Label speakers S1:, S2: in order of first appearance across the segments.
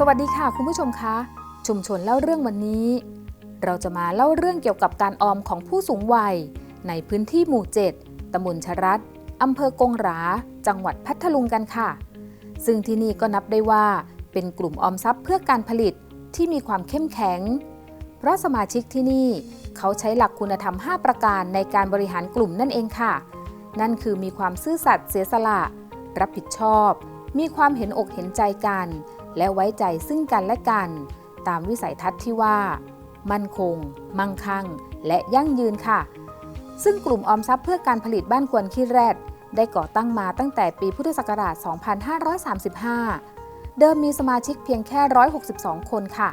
S1: สวัสดีค่ะคุณผู้ชมคะชุมชนเล่าเรื่องวันนี้ เราจะมาเล่าเรื่องเกี่ยวกับการออมของผู้สูงวัย ในพื้นที่หมู่ 7ตำบลชรัดอำเภอกงหรา จังหวัดพัทลุงกันค่ะ ซึ่งที่นี่ก็นับได้ว่า เป็นกลุ่มออมทรัพย์เพื่อการผลิตที่มีความเข้มแข็ง เพราะสมาชิกที่นี่เขาใช้หลักคุณธรรม 5 ประการในการบริหารกลุ่มนั่นเองค่ะ นั่นคือมีความซื่อสัตย์เสียสละ รับผิดชอบ มีความเห็นอกเห็นใจกัน และไว้ใจซึ่งกันและกัน ตามวิสัยทัศน์ที่ว่า มั่นคง มั่งคั่ง และยั่งยืนค่ะ ซึ่งกลุ่มออมทรัพย์เพื่อการผลิตบ้านควรขี้แรด ได้ก่อตั้งมาตั้งแต่ปีพุทธศักราช 2535 เดิมมีสมาชิกเพียงแค่ 162 คนค่ะ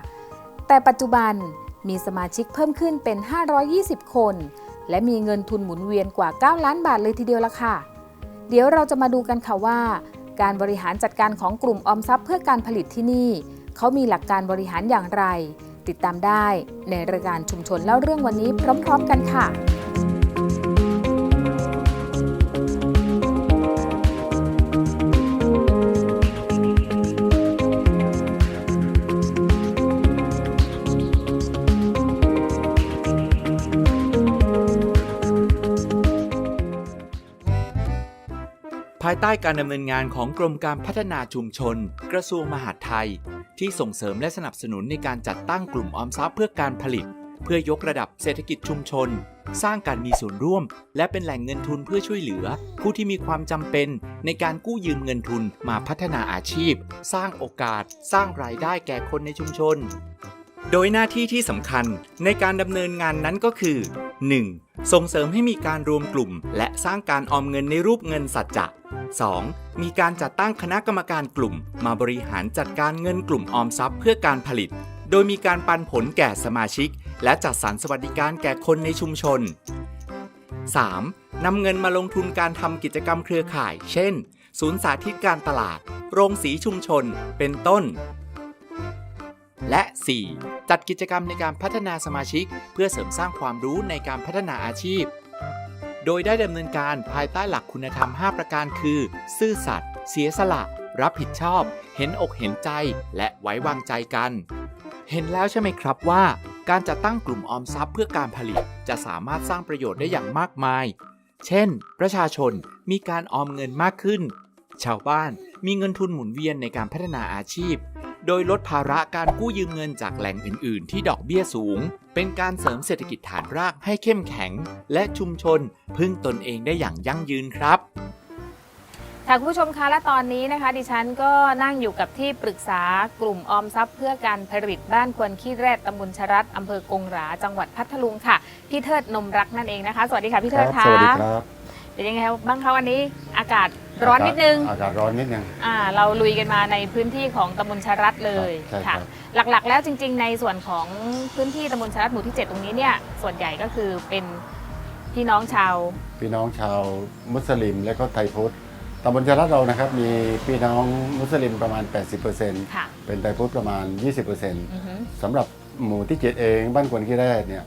S1: แต่ปัจจุบันมีสมาชิกเพิ่มขึ้นเป็น 520 คน และมีเงินทุนหมุนเวียนกว่า 9 ล้านบาทเลยทีเดียวละค่ะ เดี๋ยวเราจะมาดูกันค่ะว่า การบริหารจัดการของกลุ่มออมทรัพย์เพื่อการผลิตที่นี่ เขามีหลักการบริหารอย่างไร ติดตามได้ในรายการชุมชนเล่าเรื่องวันนี้พร้อม ๆ กันค่ะ
S2: ภายใต้การดำเนินงานของกรมการพัฒนาชุมชน กระทรวงมหาดไทย ที่ส่งเสริมและสนับสนุนในการจัดตั้งกลุ่มออมทรัพย์เพื่อการผลิต เพื่อยกระดับเศรษฐกิจชุมชน สร้างการมีส่วนร่วม และเป็นแหล่งเงินทุนเพื่อช่วยเหลือ ผู้ที่มีความจำเป็นในการกู้ยืมเงินทุนมาพัฒนาอาชีพ สร้างโอกาส สร้างรายได้แก่คนในชุมชน โดยหน้าที่ที่สำคัญในการดำเนินงานนั้นก็คือ 1. ส่งเสริมให้มีการรวมกลุ่ม และสร้างการออมเงินในรูปเงินสัจจะ 2. มีการจัดตั้งคณะกรรมการกลุ่ม มาบริหารจัดการเงินกลุ่มออมทรัพย์เพื่อการผลิต โดยมีการปันผลแก่สมาชิก และจัดสรรสวัสดิการแก่คนในชุมชน 3. นำเงินมาลงทุนการทำกิจกรรมเครือข่าย เช่น ศูนย์สาธิตการตลาด โรงสีชุมชน เป็นต้น และ 4. จัดกิจกรรมในการพัฒนาสมาชิก เพื่อเสริมสร้างความรู้ในการพัฒนาอาชีพ โดยได้ดำเนินการภายใต้หลักคุณธรรม 5 ประการคือ ซื่อสัตย์เสียสละ รับผิดชอบ เห็นอกเห็นใจ และไว้วางใจกัน เห็นแล้วใช่ไหมครับว่า การจัดตั้งกลุ่มออมทรัพย์เพื่อการผลิต จะสามารถสร้างประโยชน์ได้อย่างมากมาย เช่น ประชาชนมีการออมเงินมากขึ้น ชาวบ้านมีเงินทุนหมุนเวียนในการพัฒนาอาชีพ โดยลดภาระการกู้ยืมเงินจากแหล่งอื่น ๆ ที่ดอกเบี้ยสูง เป็นการเสริมเศรษฐกิจฐานรากให้เข้มแข็ง และชุมชน พึ่งตนเองได้อย่างยั่งยืนครับ
S1: ค่ะคุณผู้ชมคะและตอนนี้นะคะ ดิฉันก็นั่งอยู่กับที่ปรึกษากลุ่มออมทรัพย์เพื่อการผลิตบ้านควรขี้แรดตำบลชะรัดอำเภอกงหราจังหวัดพัทลุงค่ะ พี่เทิดนมรักนั่นเองนะคะ สวัสดีค่ะพี่
S3: ค
S1: เทิ
S3: รั
S1: ด
S3: บ
S1: ค่ะ
S3: สวัสดีครับ
S1: เป็นยังไงบ้างคะวันนี้อากาศ ร้อนนิดนึง
S3: อากาศร้อนนิดนึง
S1: อ่าเราลุยกันมาในพื้นที่ของตำบลชะรัดเลย
S3: ใช่ครั
S1: ค่ะ
S3: บ
S1: หลักๆ แล้วจริง ๆ ในส่วนของพื้นที่ตำบลชะรัดหมู่ที่ 7 ตรงนี้เนี่ยส่วนใหญ่ก็คือเป็นพี่น้องชาว
S3: พี่น้องชาวมุสลิมและก็ไทยพุทธตำบลจรัสเรานะครับ มีพี่น้องมุสลิมประมาณ 80%
S1: ค่ะ
S3: เป็นไทยพุทธประมาณ 20%
S1: อือฮึ
S3: สำหรับหมู่ที่7เองบ้านควนขี้แรดเนี่ย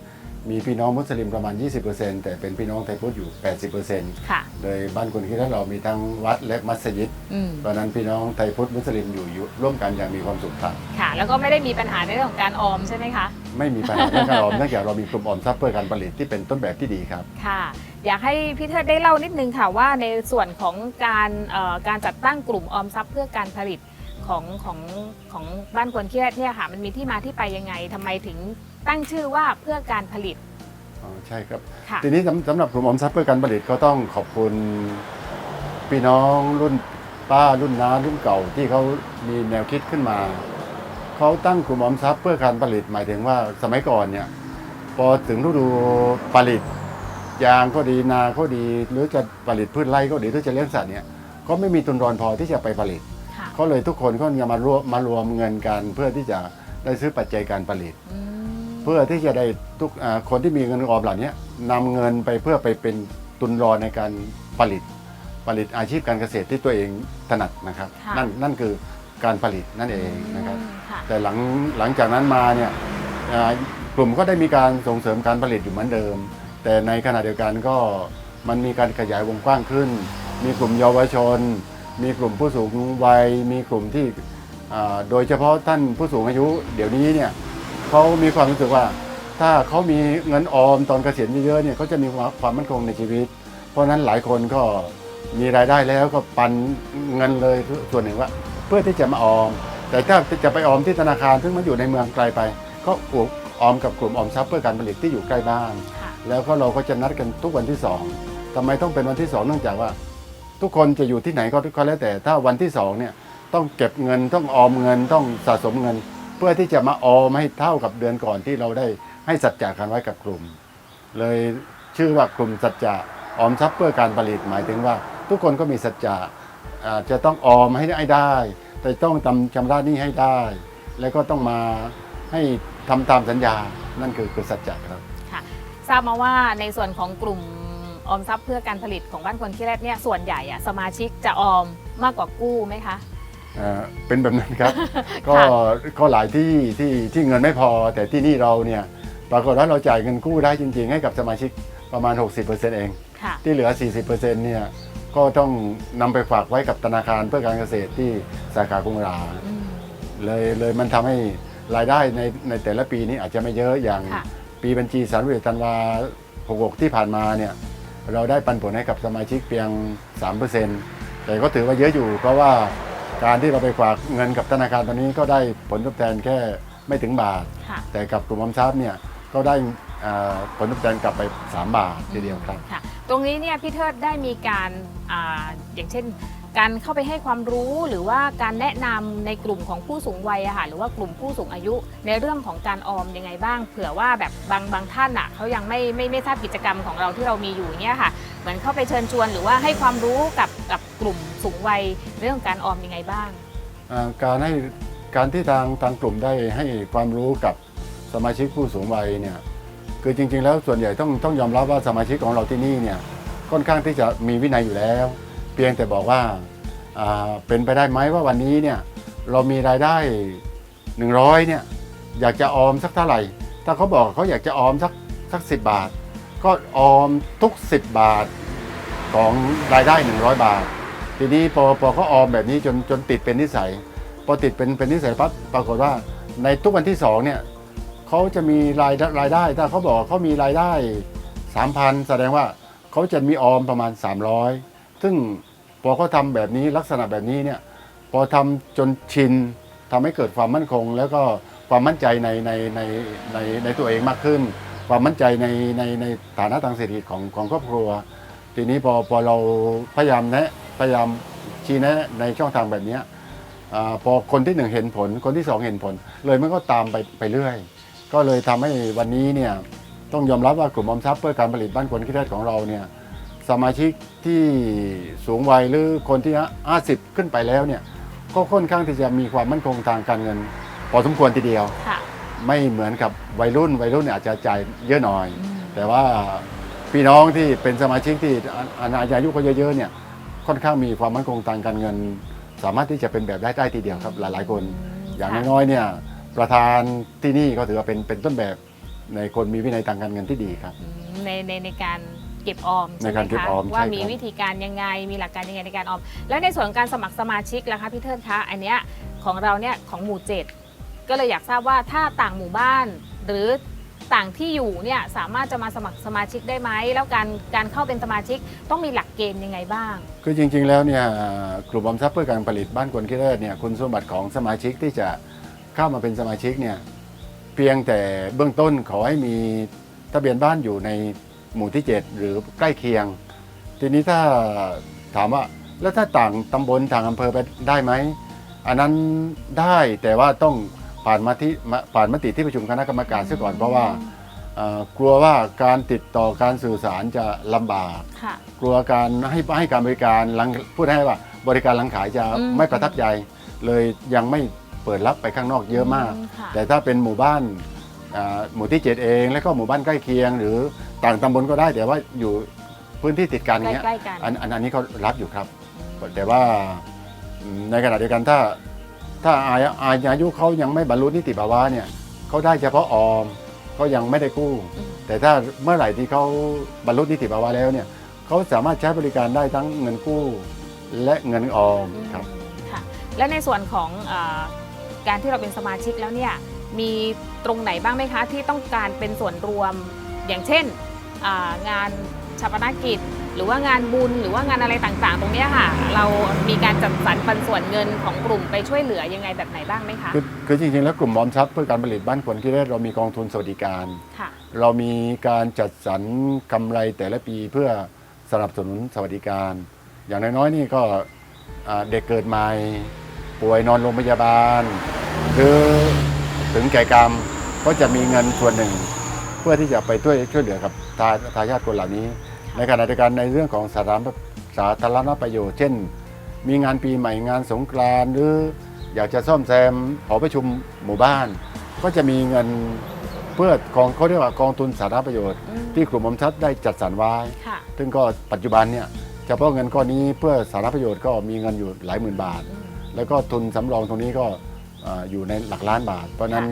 S3: มีพี่น้องมุสลิมประมาณ 20%แต่เป็นพี่น้องไทยพุทธอยู่ 80%
S1: ค่ะ
S3: โดยบ้านควนขี้แรดเรามีทั้งวัดและมัสยิด
S1: อืม
S3: เพราะฉะนั้นพี่น้องไทยพุทธมุสลิมอยู่อยู่ร่วมกันอย่างมีความสุขครับ
S1: ค่ะ แล้วก็ไม่ได้มีปัญหาในเรื่องของการออมใช่ไหมคะ
S3: ไม่มีปัญหาเรื่องการออมเนื่องจากเรามีกลุ่มออมทรัพย์เพื่อการผลิตที่เป็นต้นแบบที่ดีครับ
S1: ค่ะ อยากให้พี่เทิดได้เล่านิดนึงค่ะว่าในส่วนของการเอ่อการจัดตั้งกลุ่มออมทรัพย์เพื่อการผลิต ของของของบ้านควรขี้แรดเนี่ยค่ะมันมีที่มาที่ไปยังไงทำไมถึงตั้งชื่อว่าเพื่อการผลิต
S3: อ๋อใช่ครับ
S1: ค่ะ
S3: ทีนี้สำสำหรับกลุ่มออมทรัพย์เพื่อการผลิตก็ต้องขอบคุณพี่น้องรุ่นป้ารุ่นน้ารุ่นเก่าที่เขามีแนวคิดขึ้นมา เขาตั้งกลุ่มออมทรัพย์เพื่อการผลิตหมายถึงว่าสมัยก่อนเนี่ยพอถึงฤดูผลิต ยางก็ดีนาก็ดี หรือจะผลิตพืชไร่ก็ดีหรือจะเลี้ยงสัตว์เนี่ยก็ไม่มีทุนรอนพอที่จะไปผลิต
S1: ค่ะ
S3: เขาเลยทุกคนก็จะมารวมมารวมเงินกัน เพื่อที่จะได้ซื้อปัจจัยการผลิต
S1: อืม
S3: เพื่อที่จะได้ทุกอ่าคนที่มีเงินออมเหล่านี้นำเงินไปเพื่อไปเป็นทุนรอนในการผลิต ผลิตอาชีพการเกษตรที่ตัวเองถนัดนะครับ
S1: ค่ะ
S3: นั่นนั่นคือการผลิตนั่นเองนะครับ
S1: อืมค่ะ
S3: แต่หลังหลังจากนั้นมาเนี่ยอ่ากลุ่มก็ได้มีการส่งเสริมการผลิตอยู่เหมือนเดิม แต่ในขณะเดียวกันก็มันมีการขยายวงกว้างขึ้น มีกลุ่มเยาวชน มีกลุ่มผู้สูงวัยมีกลุ่มที่อ่าโดยเฉพาะท่านผู้สูงอายุ เดี๋ยวนี้เนี่ยเขามีความรู้สึกว่า ถ้าเขามีเงินออมตอนเกษียณเยอะๆเนี่ยเขาจะมีความมั่นคงในชีวิต เพราะฉะนั้นหลายคนก็มีรายได้แล้วก็ปันเงินเลยส่วนหนึ่งว่า เพื่อที่จะมาออม แต่ถ้าจะไปออมที่ธนาคารซึ่งมันอยู่ในเมืองไกลไป ก็ออมกับกลุ่มออมทรัพย์เพื่อการผลิตที่อยู่ใกล้บ้าน
S1: ค่ะ
S3: แล้วก็เราก็จะนัดกันทุกวันที่สองทำไมต้องเป็นวันที่สองเนื่องจากว่า ทุกคนจะอยู่ที่ไหนก็ก็แล้วแต่ ถ้าวันที่สองเนี่ยต้องเก็บเงินต้องออมเงินต้องสะสมเงิน เพื่อที่จะมาออมให้เท่ากับเดือนก่อนที่เราได้ให้สัจจะกันไว้กับกลุ่ม เลยชื่อว่ากลุ่มสัจจะออมทรัพย์เพื่อการผลิตหมายถึงว่า ทุกคนก็มีสัจจะจะต้องออมให้ได้ แต่ต้องทำชำระหนี้ให้ได้ แล้วก็ต้องมาให้ทำตามสัญญานั่นคือคือสัจจะครับ
S1: ค่ะทราบมาว่าในส่วนของกลุ่ม ออมทรัพย์เพื่อการผลิตของบ้านคนขี้แรดเนี่ยส่วนใหญ่อะสมาชิกจะออมมากกว่ากู้ไหมคะ
S3: เอ่อเป็นแบบนั้นครับ ก็
S1: ค่ะ
S3: ก็หลายที่ที่ที่เงินไม่พอ แต่ที่นี่เราเนี่ยปรากฏว่าเราจ่ายเงินกู้ได้จริง ๆ ให้กับสมาชิกประมาณ 60%เอง
S1: ค่ะ
S3: ที่เหลือ 40%เนี่ยก็ต้องนำไปฝากไว้กับธนาคารเพื่อการเกษตรที่สาขากรุงรา
S1: อืม
S3: เลยเลยมันทำให้รายได้ในในแต่ละปีนี้อาจจะไม่เยอะอย่าง
S1: ค่ะ
S3: ปีบัญชีสารวิธันวา66 ที่ผ่านมาเนี่ย เราได้ปันผลให้กับสมาชิกเพียง 3%แต่ก็ถือว่าเยอะอยู่ เพราะว่าการที่เราไปฝากเงินกับธนาคารตอนนี้ก็ได้ผลตอบแทนแค่ไม่ถึงบาท
S1: ค่ะ
S3: แต่กับกลุ่มออมทรัพย์เนี่ยก็ได้อ่าผลตอบแทนกลับไป 3 บาททีเดียวครับ
S1: ค่ะ ตรงนี้เนี่ยพี่เทิดได้มีการอาอย่างเช่น การเข้าไปให้ความรู้หรือว่าการแนะนำในกลุ่มของผู้สูงวัยอะค่ะหรือว่ากลุ่มผู้สูงอายุในเรื่องของการออมยังไงบ้าง เผื่อว่าแบบบางบางท่านอะเขายังไม่ไม่ไม่ทราบกิจกรรมของเราที่เรามีอยู่เนี่ยค่ะ เหมือนเข้าไปเชิญชวน หรือว่าให้ความรู้กับกับกลุ่มสูงวัยเรื่องการออมยังไงบ้าง
S3: การให้การที่ทางทางกลุ่มได้ให้ความรู้กับสมาชิกผู้สูงวัยเนี่ยคือจริงๆ แล้วส่วนใหญ่ต้องต้องยอมรับว่าสมาชิกของเราที่นี่เนี่ยค่อนข้างที่จะมีวินัยอยู่แล้ว เพียงแต่บอกว่าเป็นไปได้ไหมว่าวันนี้เนี่ยเรามีรายได้ 100เนี่ยอยากจะออมสักเท่าไหร่ ถ้าเขาบอกเขาอยากจะออมสักสักสิบาท ก็ออมทุก 10 บาทของรายได้ 100 บาท ทีนี้พอพอเขาออมแบบนี้จนจนติดเป็นนิสัย พอติดเป็นเป็นนิสัยปั๊บปรากฏว่าในทุกวันที่สองเนี่ยเขาจะมีรายรายได้ ถ้าเขาบอกเขามีรายได้ 3,000 แสดงว่าเขาจะมีออมประมาณ 300 ซึ่ง พอเขาทำแบบนี้ลักษณะแบบนี้เนี่ยพอทำจนชินทำให้เกิดความมั่นคง แล้วก็ความมั่นใจในในในในในตัวเองมากขึ้น ความมั่นใจในในในฐานะทางเศรษฐกิจของของครอบครัว ทีนี้พอพอเราพยายามแนะพยายามชี้แนะในช่องทางแบบนี้อพอคนที่หนึ่งเห็นผลคนที่สองเห็นผล เลยมันก็ตามไปไปเรื่อย ก็เลยทำให้วันนี้เนี่ยต้องยอมรับว่ากลุ่มออมทรัพย์เพื่อการผลิตบ้านคนคิดแรกของเราเนี่ย สมาชิกที่สูงวัยหรือคนที่ 50 ขึ้นไปแล้วเนี่ยก็ค่อนข้างที่จะมีความมั่นคงทางการเงิน พอสมควรทีเดียว
S1: ค่ะ
S3: ไม่เหมือนกับวัยรุ่นวัยรุ่นเนี่ยอาจจะจ่ายเยอะหน่อย
S1: อืม
S3: แต่ว่าพี่น้องที่เป็นสมาชิกที่อาอายุเขาเยอะๆเนี่ยค่อนข้างมีความมั่นคงทางการเงิน สามารถที่จะเป็นแบบได้ได้ทีเดียวครับหลายๆคน อย่าง
S1: ค่ะ
S3: น้อยๆเนี่ยประธานที่นี่ก็ถือว่าเป็นเป็นต้นแบบในคนมีวินัยทางการเงินที่ดีครับ
S1: อืมในในในการ เก็บออม
S3: ในการ
S1: ใช่ไหม
S3: เก็บ
S1: คะ
S3: ออม
S1: ว่า
S3: ใช่
S1: มี
S3: ครับ
S1: วิธีการยังไงมีหลักการยังไงในการออม แล้วในส่วนของการสมัครสมาชิกล่ะคะพี่เทิดคะอันเนี้ยของเราเนี่ยของหมู่เจ็ดก็เลยอยากทราบว่าถ้าต่างหมู่บ้าน หรือต่างที่อยู่เนี่ยสามารถจะมาสมัครสมาชิกได้ไหมแล้วการการเข้าเป็นสมาชิกต้องมีหลักเกณฑ์ยังไงบ้าง
S3: คือจริงๆ แล้วเนี่ยกลุ่มออมทรัพย์เพื่อการผลิตบ้านคนคิดเลิศเนี่ยคุณสมบัติของสมาชิกที่จะเข้ามาเป็นสมาชิกเนี่ยเพียงแต่เบื้องต้นขอให้มีทะเบียนบ้านอยู่ใน หมู่ที่ 7 หรือใกล้เคียง ทีนี้ถ้าถามว่าแล้วถ้าต่างตำบลต่างอำเภอไปได้ไหม อันนั้นได้แต่ว่าต้องผ่านมาที่มาผ่านมติที่ประชุมคณะกรรมการซะก่อนเพราะว่าเอ่อกลัวว่าการติดต่อการสื่อสารจะลำบาก
S1: ค่ะ
S3: กลัวการให้ให้การบริการหลังพูดให้ว่าบริการหลังขายจะ
S1: อืม
S3: ไม่ประทับใจ เลยยังไม่เปิดรับไปข้างนอกเยอะมาก
S1: ค่ะ
S3: แต่ถ้าเป็นหมู่บ้านอ่า หมู่ที่เจ็ดเอง แล้วก็หมู่บ้านใกล้เคียง หรือต่างตำบลก็ได้แต่ว่าอยู่พื้นที่ติดกันอย่างเงี้ย
S1: ใกล้ๆกัน
S3: อันอันอันนี้เขารับอยู่ครับ แต่ว่าอืมในขณะเดียวกันถ้าถ้าอายุอายุเขายังไม่บรรลุนิติภาวะเนี่ยเขาได้เฉพาะออมเขายังไม่ได้กู้
S1: อืม
S3: แต่ถ้าเมื่อไหร่ที่เขาบรรลุนิติภาวะแล้วเนี่ยเขาสามารถใช้บริการได้ทั้งเงินกู้และเงินออมครับ
S1: ค่ะและในส่วนของอาการที่เราเป็นสมาชิกแล้วเนี่ย มีตรงไหนบ้างไหมคะที่ต้องการเป็นส่วนรวม อย่างเช่นอ่างานชาปนกิจ หรือว่างานบุญหรือว่างานอะไรต่างๆ ตรงเนี้ยค่ะ เรามีการจัดสรรปันส่วนเงินของกลุ่มไปช่วยเหลือยังไงแบบไหนบ้างไหมคะ
S3: คือคือจริงๆแล้วกลุ่มออมทรัพย์เพื่อการผลิตบ้านคนที่แรกเรามีกองทุนสวัสดิการ
S1: ค่ะ
S3: เรามีการจัดสรรกำไรแต่ละปีเพื่อสนับสนุนสวัสดิการ อย่างน้อยๆนี่ก็อ่าเด็กเกิดใหม่ป่วยนอนโรงพยาบาลหรือ ถึงแก่กรรมก็จะมีเงินส่วนหนึ่ง เพื่อที่จะไปช่วยช่วยเหลือกับทาทายาทคนเหล่านี้ ในขณะเดียวกันในเรื่องของสาธารณสาธารณประโยชน์ เช่น มีงานปีใหม่งานสงกรานต์หรืออยากจะซ่อมแซมหอประชุมหมู่บ้าน ก็จะมีเงินเพื่อกองเขาเรียกว่ากองทุนสาธารณประโยชน์
S1: อืม
S3: ที่กลุ่มอมทรัพย์ได้จัดสรรไว้
S1: ค่ะ
S3: ซึ่งก็ปัจจุบันเนี่ยเฉพาะเงินก้อนนี้เพื่อสาธารณประโยชน์ก็มีเงินอยู่หลายหมื่นบาท
S1: อืม
S3: แล้วก็ทุนสำรองตรงนี้ก็ อ่าอยู่ในหลักล้านบาท เพราะฉะนั้น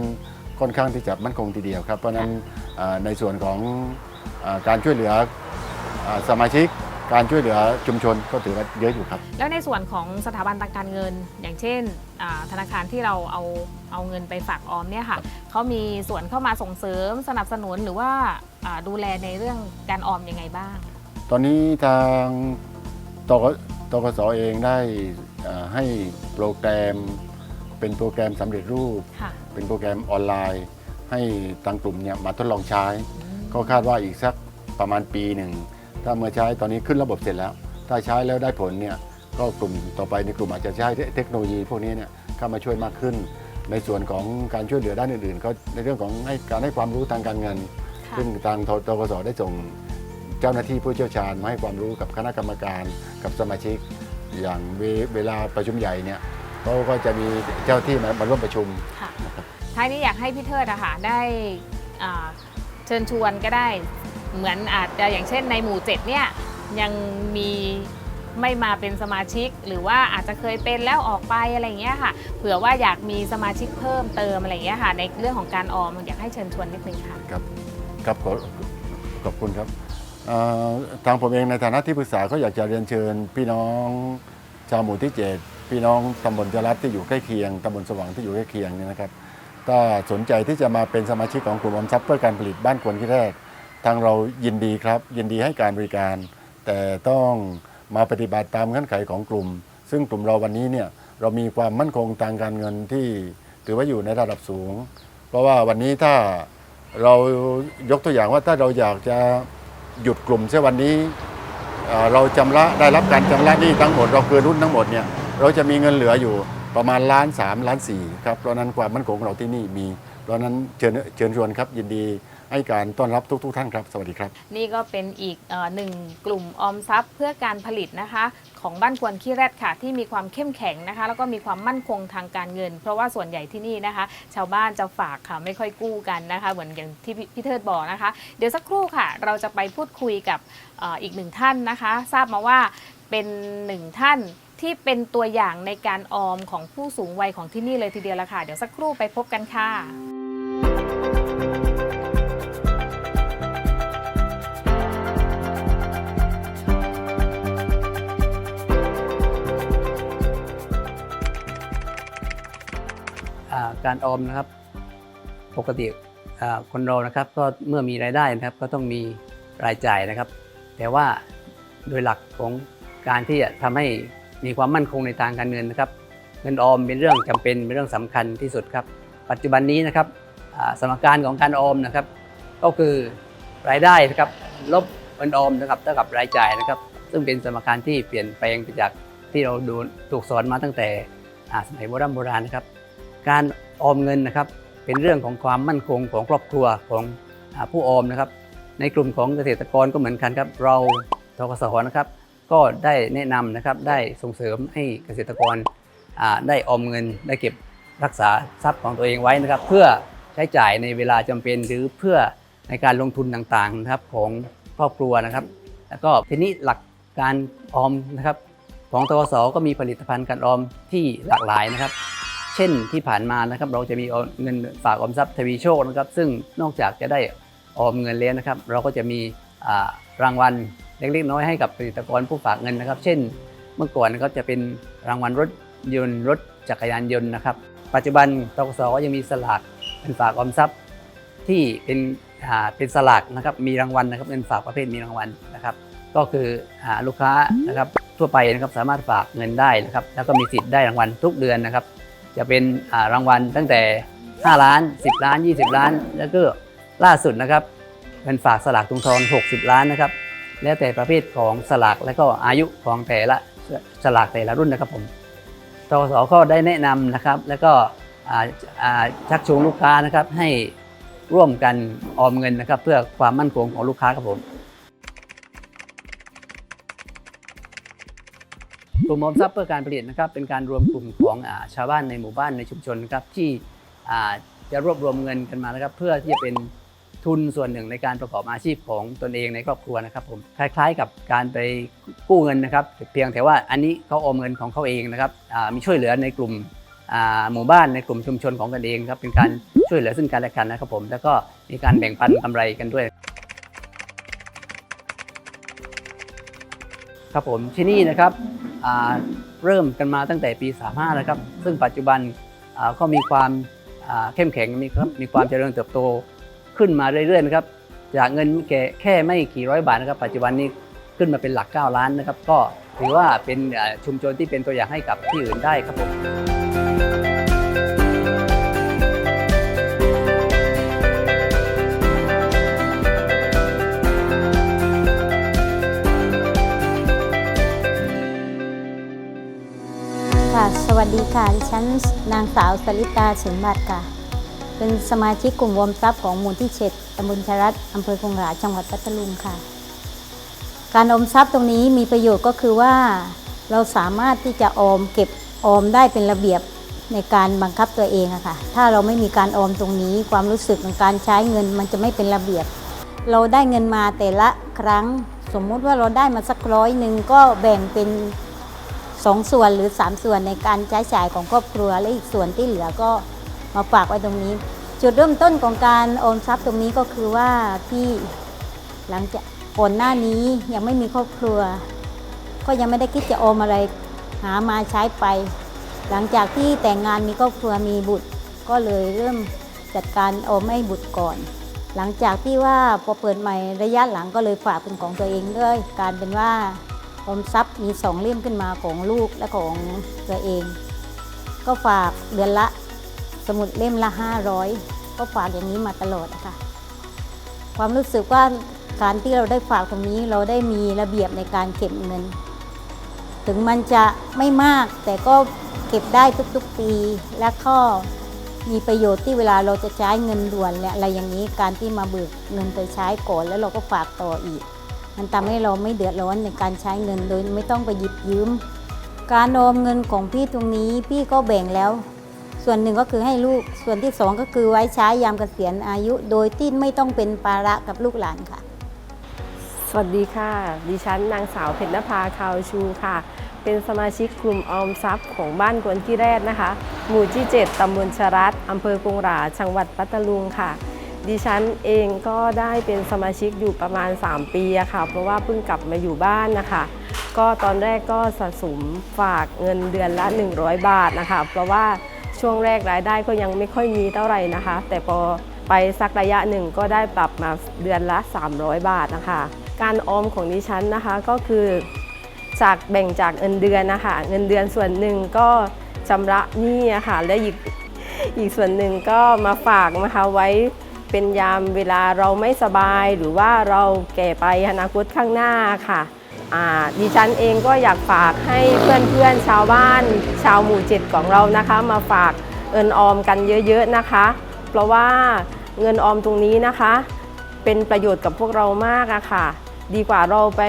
S3: ค่อนข้างที่จะมั่นคงทีเดียวครับ เพราะฉะนั้นอ่าในส่วนของอาการช่วยเหลืออาสมาชิกการช่วยเหลือชุมชนก็ถือว่าเยอะอยู่ครับ
S1: แล้วในส่วนของสถาบันทางการเงิน อย่างเช่นอ่าธนาคารที่เราเอาเอาเงินไปฝากออมเนี่ยค่ะเขามีส่วนเข้ามาส่งเสริมสนับสนุนหรือว่าอ่าดูแลในเรื่องการออมยังไงบ้าง
S3: ตอนนี้ทางตกตกสเองได้อ่าให้โปรแกรม เป็นโปรแกรมสำเร็จรูป
S1: ค่ะ
S3: เป็นโปรแกรมออนไลน์ ให้ทางกลุ่มเนี่ยมาทดลองใช้ ก็คาดว่าอีกสักประมาณปีหนึ่ง ถ้าเมื่อใช้ตอนนี้ขึ้นระบบเสร็จแล้ว ถ้าใช้แล้วได้ผลเนี่ยก็กลุ่มต่อไปในกลุ่มอาจจะใช้เทคโนโลยีพวกนี้เนี่ยเข้ามาช่วยมากขึ้น ในส่วนของการช่วยเหลือด้านอื่นๆ ก็ในเรื่องของให้การให้ความรู้ทางการเงิน
S1: ค่ะ
S3: ซึ่งทางทตกสได้ส่งเจ้าหน้าที่ผู้เชี่ยวชาญมาให้ความรู้กับคณะกรรมการกับสมาชิก อย่างเวเวลาประชุมใหญ่เนี่ย เขาก็จะมีเจ้าที่มามาร่วมประชุม
S1: ค่ะ
S3: นะครับ
S1: ท้ายนี้อยากให้พี่เทิดอะค่ะได้อ่าเชิญชวนก็ได้เหมือนอาจจะอย่างเช่นในหมู่เจ็ดเนี่ยยังมีไม่มาเป็นสมาชิก หรือว่าอาจจะเคยเป็นแล้วออกไปอะไรอย่างเงี้ยค่ะ เผื่อว่าอยากมีสมาชิกเพิ่มเติมอะไรอย่างเงี้ยค่ะ ในเรื่องของการออมอยากให้เชิญชวนนิดนึงค่ะ
S3: ครับครับขอขอบคุณครับเอ่อทางผมเองในฐานะที่ปรึกษาก็อยากจะเรียนเชิญพี่น้องชาวหมู่ที่เจ็ด พี่น้องตำบลจรัสที่อยู่ใกล้เคียงตำบลสว่างที่อยู่ใกล้เคียงเนี่ยนะครับถ้าสนใจที่จะมาเป็นสมาชิกของกลุ่มออมทรัพย์เพื่อการผลิตบ้านควรที่แรก ทางเรายินดีครับ ยินดีให้การบริการ แต่ต้องมาปฏิบัติตามเงื่อนไขของกลุ่ม ซึ่งกลุ่มเราวันนี้เนี่ยเรามีความมั่นคงทางการเงินที่ถือว่าอยู่ในระดับสูง เพราะว่าวันนี้ถ้าเรายกตัวอย่างว่าถ้าเราอยากจะหยุดกลุ่มเสียวันนี้ เราจำระได้รับการชำระหนี้ทั้งหมดเราเกินรุ่นทั้งหมดเนี่ย เราจะมีเงินเหลืออยู่ประมาณล้านสามล้านสี่ครับเพราะนั้นความมั่นคงของเราที่นี่มี เพราะนั้นเชิญเชิญชวนครับยินดีให้การต้อนรับทุกๆท่านครับ สวัสดีครับ
S1: นี่ก็เป็นอีกอหนึ่งกลุ่มออมทรัพย์เพื่อการผลิตนะคะ ของบ้านควรขี้แรดค่ะ ที่มีความเข้มแข็งนะคะ แล้วก็มีความมั่นคงทางการเงิน เพราะว่าส่วนใหญ่ที่นี่นะคะ ชาวบ้านจะฝากค่ะไม่ค่อยกู้กันนะคะ เหมือนอย่างที่พี่เทิดบอกนะคะ เดี๋ยวสักครู่ค่ะ เราจะไปพูดคุยกับออีกหนึ่งท่านนะคะ ทราบมาว่าเป็นหนึ่งท่าน ที่เป็นตัวอย่างในการออมของผู้สูงวัยของที่นี่เลยทีเดียวละค่ะ เดี๋ยวสักครู่ไปพบกันค่ะ
S4: การออมนะครับ ปกติคนเรานะครับก็เมื่อมีรายได้นะครับก็ต้องมีรายจ่ายนะครับ แต่ว่าโดยหลักของการที่จะทำให้ มีความมั่นคงในทางการเงินนะครับ เงินออมเป็นเรื่องจำเป็นเป็นเรื่องสำคัญที่สุดครับ ปัจจุบันนี้นะครับสมการของการออมนะครับ ก็คือรายได้นะครับลบเงินออมนะครับเท่ากับรายจ่ายนะครับ ซึ่งเป็นสมการที่เปลี่ยนแปลงไปจากที่เราดูถูกสอนมาตั้งแต่สมัยโบราณโบราณนะครับ การออมเงินนะครับ เป็นเรื่องของความมั่นคงของครอบครัวของผู้ออมนะครับ ในกลุ่มของเกษตรกรก็เหมือนกันครับ เราทกสนะครับ ก็ได้แนะนำนะครับได้ส่งเสริมให้เกษตรกรได้ออมเงิน ได้เก็บรักษาทรัพย์ของตัวเองไว้นะครับ เพื่อใช้จ่ายในเวลาจำเป็นหรือเพื่อในการลงทุนต่างๆนะครับของครอบครัวนะครับ แล้วก็ทีนี้หลักการออมนะครับ ของทกสก็มีผลิตภัณฑ์การออมที่หลากหลายนะครับ เช่นที่ผ่านมานะครับ เราจะมีเงินฝากออมทรัพย์ทวีโชคนะครับ ซึ่งนอกจากจะได้ออมเงินแล้วนะครับ เราก็จะมีรางวัล เล็กๆน้อยให้กับเกษตรกรผู้ฝากเงินนะครับ เช่น เมื่อก่อนก็จะเป็นรางวัลรถยนต์รถจักรยานยนต์นะครับ ปัจจุบันทกสก็ยังมีสลากเงินฝากออมทรัพย์ ที่เป็นอ่าเป็นสลากนะครับมีรางวัลนะครับเงินฝากประเภทมีรางวัลนะครับ ก็คืออ่าลูกค้านะครับทั่วไปนะครับสามารถฝากเงินได้นะครับแล้วก็มีสิทธิ์ได้รางวัลทุกเดือนนะครับ จะเป็นอ่ารางวัลตั้งแต่ 5 ล้าน 10 ล้าน 20 ล้าน แล้วก็ล่าสุดนะครับเงินฝากสลากตุงทอง 60 ล้านนะครับ แล้วแต่ประเภทของสลากและก็อายุของแต่ละสลากแต่ละรุ่นนะครับผมทกสก็ได้แนะนำนะครับ แล้วก็ชักชวนลูกค้านะครับให้ร่วมกันออมเงินนะครับ เพื่อความมั่นคงของลูกค้าครับผมกลุ่มออมทรัพย์เพื่อการผลิตนะครับ เป็นการรวมกลุ่มของอชาวบ้านในหมู่บ้านในชุมชนนะครับที่จะรวบรวมเงินกันมานะครับ เพื่อที่จะเป็น ทุนส่วนหนึ่งในการประกอบอาชีพของตนเองในครอบครัวนะครับผมคล้ายๆ กับการไปกู้เงินนะครับเพียงแต่ว่าอันนี้เขาออมเงินของเขาเองนะครับมีช่วยเหลือในกลุ่มหมู่บ้านในกลุ่มชุมชนของกันเองครับเป็นการช่วยเหลือซึ่งกันและกันนะครับผมแล้วก็มีการแบ่งปันกำไรกันด้วยครับผมที่นี่นะครับเริ่มกันมาตั้งแต่ปี 35 นะครับ ซึ่งปัจจุบันก็มีความเข้มแข็งมีครับมีความเจริญเติบโต ขึ้นมาเรื่อยๆนะครับจากเงินแค่แค่ไม่กี่ร้อยบาทนะครับปัจจุบันนี้ขึ้นมาเป็นหลัก 9 ล้านนะครับ ก็ถือว่าเป็นชุมชนที่เป็นตัวอย่างให้กับที่อื่นได้ครับผม
S5: ค่ะ สวัสดีค่ะ ดิฉันนางสาวสลิตาสินบัตรค่ะ เป็นสมาชิกกลุ่มรวมทรัพย์ของหมู่ที่เจ็ดตำบลชรัตอำเภอคงหลาจังหวัดพัทลุงค่ะ การออมทรัพย์ตรงนี้มีประโยชน์ก็คือว่า เราสามารถที่จะออมเก็บออมได้เป็นระเบียบในการบังคับตัวเองอะค่ะ ถ้าเราไม่มีการออมตรงนี้ความรู้สึกของการใช้เงินมันจะไม่เป็นระเบียบ เราได้เงินมาแต่ละครั้ง สมมุติว่าเราได้มาสักร้อยหนึ่งก็แบ่งเป็นสองส่วนหรือ 3 ส่วนในการใช้จ่ายของครอบครัวและอีกส่วนที่เหลือก็ มาฝากไว้ตรงนี้ จุดเริ่มต้นของการออมทรัพย์ตรงนี้ก็คือว่าที่หลังจากก่อนหน้านี้ยังไม่มีครอบครัว ก็ยังไม่ได้คิดจะออมอะไรหามาใช้ไป หลังจากที่แต่งงานมีครอบครัวมีบุตร ก็เลยเริ่มจัดการออมให้บุตรก่อน หลังจากที่ว่าพอเปิดใหม่ระยะหลังก็เลยฝากเป็นของตัวเองด้วยการเป็นว่าอมทรัพย์มีสองเล่มขึ้นมาของลูกและของตัวเอง ก็ฝากเดือนละ สมุดเล่มละ 500 ก็ฝากอย่างนี้มาตลอดนะคะความรู้สึกว่าการที่เราได้ฝากตรงนี้เราได้มีระเบียบในการเก็บเงิน ถึงมันจะไม่มากแต่ก็เก็บได้ทุกๆปี และก็มีประโยชน์ที่เวลาเราจะใช้เงินด่วนและอะไรอย่างนี้การที่มาเบิกเงินไปใช้ก่อนแล้วเราก็ฝากต่ออีก มันทำให้เราไม่เดือดร้อนในการใช้เงินโดยไม่ต้องไปหยิบยืม การออมเงินของพี่ตรงนี้พี่ก็แบ่งแล้ว ส่วนหนึ่งก็คือให้ลูก ส่วนที่สองก็คือไว้ใช้ยามเกษียณอายุ โดยที่ไม่ต้องเป็นภาระกับลูกหลานค่ะ
S6: สวัสดีค่ะ ดิฉันนางสาวเพชรนภาคาวชูค่ะ เป็นสมาชิกกลุ่มออมทรัพย์ของบ้านกวนกี้แรดนะคะ หมู่ที่ 7 ตำบลชรัตอำเภอกงหราจังหวัดปัตตาลุงค่ะ ดิฉันเองก็ได้เป็นสมาชิกอยู่ประมาณ 3 ปีค่ะ เพราะว่าเพิ่งกลับมาอยู่บ้านนะคะก็ตอนแรกก็สะสมฝากเงินเดือนละ 100 บาทนะคะ เพราะว่า ช่วงแรกรายได้ก็ยังไม่ค่อยมีเท่าไหร่นะคะ แต่พอไปสักระยะหนึ่งก็ได้ปรับมาเดือนละ 300 บาทนะคะ การออมของดิฉันนะคะก็คือจากแบ่งจากเงินเดือนนะคะเงินเดือนส่วนหนึ่งก็ชำระหนี้อะค่ะและอีกอีกส่วนหนึ่งก็มาฝากนะคะไว้เป็นยามเวลาเราไม่สบายหรือว่าเราแก่ไปอนาคตข้างหน้าค่ะ ดิฉันเองก็อยากฝากให้เพื่อนๆชาวบ้าน ชาวหมู่เจ็ดของเรานะคะ มาฝากเงินออมกันเยอะๆนะคะ เพราะว่าเงินออมตรงนี้นะคะ เป็นประโยชน์กับพวกเรามากอะค่ะ ดีกว่าเราไป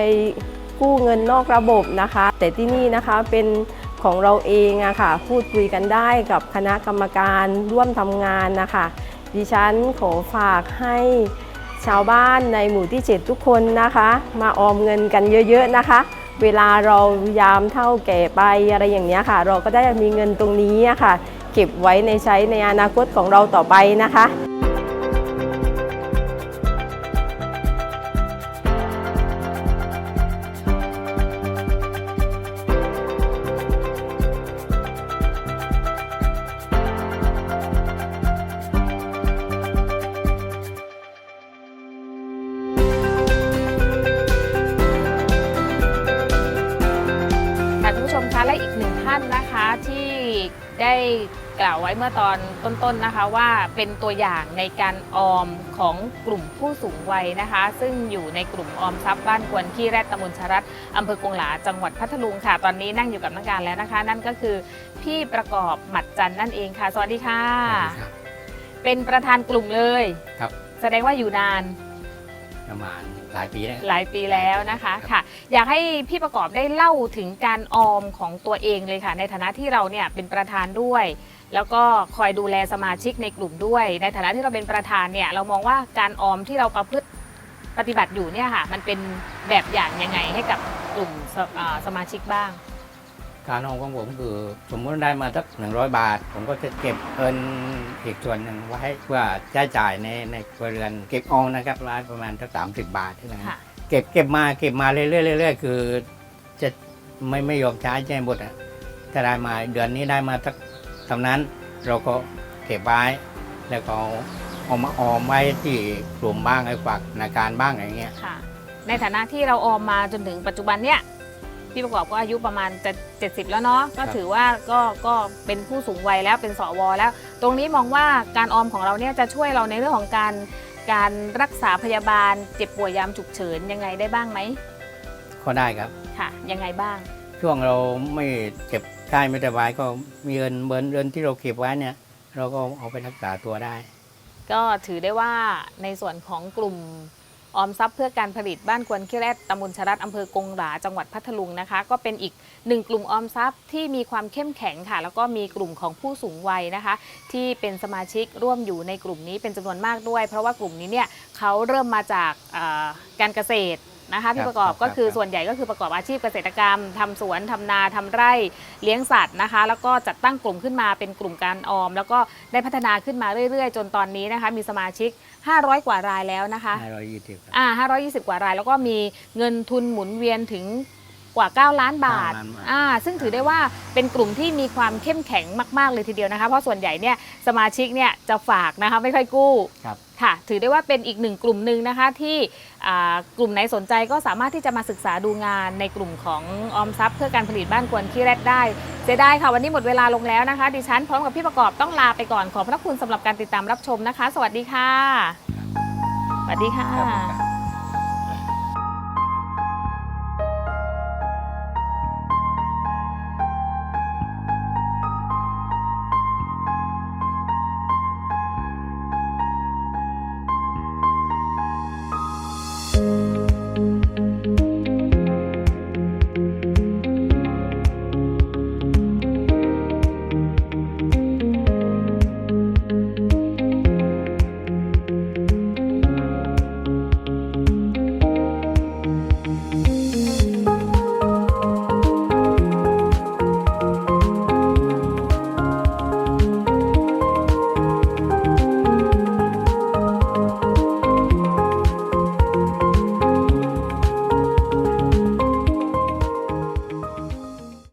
S6: กู้เงินนอกระบบนะคะ แต่ที่นี่นะคะเป็นของเราเองอะค่ะ พูดคุยกันได้กับคณะกรรมการร่วมทำงานนะคะ ดิฉันขอฝากให้ ชาวบ้านในหมู่ที่ 7 ทุกคนนะคะ มาออมเงินกันเยอะๆนะคะ เวลาเรายามเท่าแก่ไปอะไรอย่างเนี้ยค่ะ เราก็ได้มีเงินตรงนี้ค่ะ เก็บไว้ในใช้ในอนาคตของเราต่อไปนะคะ
S1: ล่าวไว้เมื่อตอนต้นๆนะคะว่าเป็นตัวอย่างในการออมของกลุ่มผู้สูงวัยนะคะ ซึ่งอยู่ในกลุ่มออมทรัพย์บ้านกวนขี้แรดตำบลชะรัดอำเภอกงหลาจังหวัดพัทลุงค่ะ ตอนนี้นั่งอยู่กับนักการแล้วนะคะ นั่นก็คือพี่ประกอบหมัดจันทร์นั่นเองค่ะ สวัสดีค่ะ เป็นประธานกลุ่มเลย
S7: ครับ
S1: แสดงว่าอยู่นาน
S7: ประมาณหลายปีแล้ว
S1: หลายปีแล้วนะคะค่ะ อยากให้พี่ประกอบได้เล่าถึงการออมของตัวเองเลยค่ะ ในฐานะที่เราเนี่ยเป็นประธานด้วย แล้วก็คอยดูแลสมาชิกในกลุ่มด้วย ในฐานะที่เราเป็นประธานเนี่ยเรามองว่าการออมที่เราประพฤติปฏิบัติอยู่เนี่ยค่ะมันเป็นแบบอย่างยังไงให้กับกลุ่มสเอ่อสมาชิกบ้าง
S7: การออมของผมคือสมมติได้มาสักหนึ่งร้อยบาท ผมก็จะเก็บเงินอีกส่วนหนึ่งไว้เพื่อใช้จ่ายในในครัวเรือนเก็บออมนะครับร้านประมาณสักสามสิบบาทที่ไหน
S1: ค่ะ
S7: เก็บเก็บมาเก็บมาเรื่อยๆเรื่อยๆคือจะไม่ไม่ยอมใช้ใช้หมดอะถ้าได้มาเดือนนี้ได้มาสัก เท่านั้นเราก็เก็บไว้ แล้วก็เอามาออมไว้ที่กลุ่มบ้างไอ้ฝากธนาคารบ้างอย่างเงี้ย
S1: ค่ะ ในฐานะที่เราออมมาจนถึงปัจจุบันเนี่ยพี่ประกอบก็อายุประมาณจะ70 แล้วเนาะก็
S7: ครับ
S1: ถือว่าก็ก็เป็นผู้สูงวัยแล้วเป็นสวแล้ว ตรงนี้มองว่าการออมของเราเนี่ยจะช่วยเราในเรื่องของการการรักษาพยาบาล เจ็บป่วยยามฉุกเฉินยังไงได้บ้างไหม
S7: ก็ได้ครับ
S1: ค่ะยังไงบ้าง
S7: ช่วงเราไม่เจ็บ ใกล้ไม่สบายก็มีเงินเบินเงินที่เราเก็บไว้เนี่ย เราก็เอาไปรักษาตัวได้
S1: ก็ถือได้ว่าในส่วนของกลุ่มออมทรัพย์เพื่อการผลิตบ้านควนขี้แรดตำบลชรัดอำเภอกงหราจังหวัดพัทลุงนะคะ ก็เป็นอีกหนึ่งกลุ่มออมทรัพย์ที่มีความเข้มแข็งค่ะ แล้วก็มีกลุ่มของผู้สูงวัยนะคะ ที่เป็นสมาชิกร่วมอยู่ในกลุ่มนี้เป็นจำนวนมากด้วย เพราะว่ากลุ่มนี้เนี่ยเขาเริ่มมาจากการเกษตร นะคะพี่ประกอบ
S7: ครับ
S1: ก็คือ
S7: ครับ
S1: ส่วนใหญ่ก็คือประกอบอาชีพเกษตรกรรมทำสวนทำนาทำไร่เลี้ยงสัตว์นะคะ แล้วก็จัดตั้งกลุ่มขึ้นมาเป็นกลุ่มการออม แล้วก็ได้พัฒนาขึ้นมาเรื่อยๆ จนตอนนี้นะคะมีสมาชิก 500 กว่ารายแล้วนะคะ
S7: ห้าร้อยยี่สิบ
S1: อ่า520 กว่าราย แล้วก็มีเงินทุนหมุนเวียนถึง กว่า 9 ล้านบาท
S7: 9ล้านบาท
S1: อ่า ซึ่งถือได้ว่าเป็นกลุ่มที่มีความเข้มแข็งมาก ๆ เลยทีเดียวนะคะ เพราะส่วนใหญ่เนี่ยสมาชิกเนี่ยจะฝากนะคะไม่ค่อยกู้
S7: ครับ
S1: ค่ะ ถือได้ว่าเป็นอีกหนึ่งกลุ่มหนึ่งนะคะที่อ่ากลุ่มไหนสนใจก็สามารถที่จะมาศึกษาดูงานในกลุ่มของออมทรัพย์เพื่อการผลิตบ้านกวนขี้แรดได้เสียดายค่ะวันนี้หมดเวลาลงแล้วนะคะ ดิฉันพร้อมกับพี่ประกอบต้องลาไปก่อนขอบพระคุณสำหรับการติดตามรับชมนะคะ สวัสดีค่ะ สวัสดีค่ะ